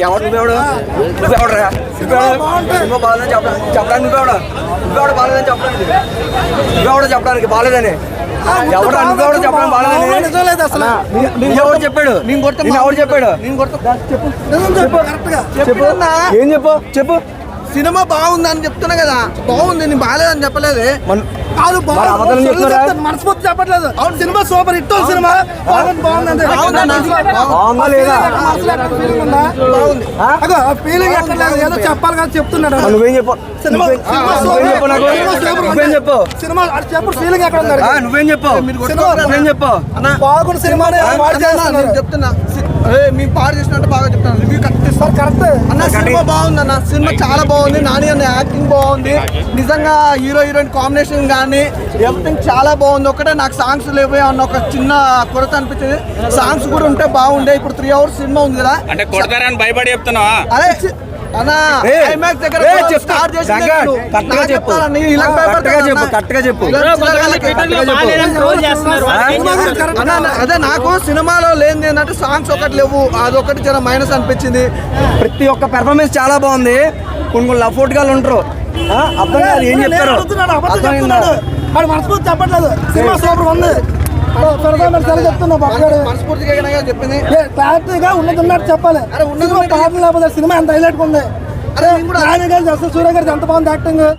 ఎవడు? నువ్వెవడు? నువ్వెవడరా? నువ్వెవడు? సినిమా బాగాలేదని చెప్పడానికి చెప్పడానికి నువ్వెవడ? నువ్వెవడ బాగాలేదని చెప్పడానికి? నువ్వెవడ చెప్పడానికి బాగాలేదని? ఎవడ? నువ్వెవడ చెప్పడానికి బాగాలేదని? ఎవడు చెప్పాడు? ఎవడు చెప్పాడు? చెప్పు. ఏం చెప్పు? చెప్పు. సినిమా బాగుంది అని చెప్తున్నా కదా. బాగుంది నేను బాగాలేదని చెప్పలేదు. కాదు? మనస్ఫూర్తి చెప్పట్లేదు. అవును. Cinema super hit cinema. బాగుంది బాగుంది అంతే. బాగుందా లేదా మనసులో ఎక్కడ feeling ఉందా? బాగుంది ఆ? అగో ఫీలింగ్ ఏదో చెప్పాలి కదా చెప్తున్నాడు. నువ్వేం చెప్పు? సినిమా సినిమా చెప్పు. చెప్పు? ఫీలింగ్ ఎక్కడ. నువ్వేం చెప్పు? నువ్వేం చెప్పు. చెప్తున్నా. పాడు చేసినట్టు బాగా చెప్తాను రివ్యూ కరెక్ట్ కరెక్ట్. అన్న సినిమా బాగుంది అన్న. సినిమా చాలా బాగుంది. నాని అన్న యాక్టింగ్ బాగుంది. నిజంగా హీరో హీరోయిన్ కాంబినేషన్ కానీ ఎవ్రీథింగ్ చాలా బాగుంది. ఒకటే నాకు సాంగ్స్ లేవు అన్న ఒక చిన్న కొరత అనిపించింది. సాంగ్స్ కూడా ఉంటే బాగుండే. ఇప్పుడు త్రీ అవర్స్ సినిమా ఉంది కదా. అంటే కొడతారని భయపడి చెప్తున్నావా? అన్న, అదే నాకు సినిమాలో లేనిది ఏంటంటే సాంగ్స్ ఒకటి లేవు. అదొకటి జర మైనస్ అనిపించింది. ప్రతి ఒక్క పెర్ఫార్మెన్స్ చాలా బాగుంది. కొన్ని కొన్ని లఫోట్ గాలు ఉంటారు. అర్థం కాదు ఏం చెప్తారు. వాడు మనస్ఫూర్తి చెప్పట్లేదు. సినిమా సూపర్ ఉంది. క్లారిటీగా ఉన్నది ఉన్నట్టు చెప్పాలి. అరే ఉన్నది సినిమా లేకపోతే ఎంత హైలైట్ ఉంది. అరే గారు సూర్య గారు ఎంత బాగుంది యాక్టింగ్.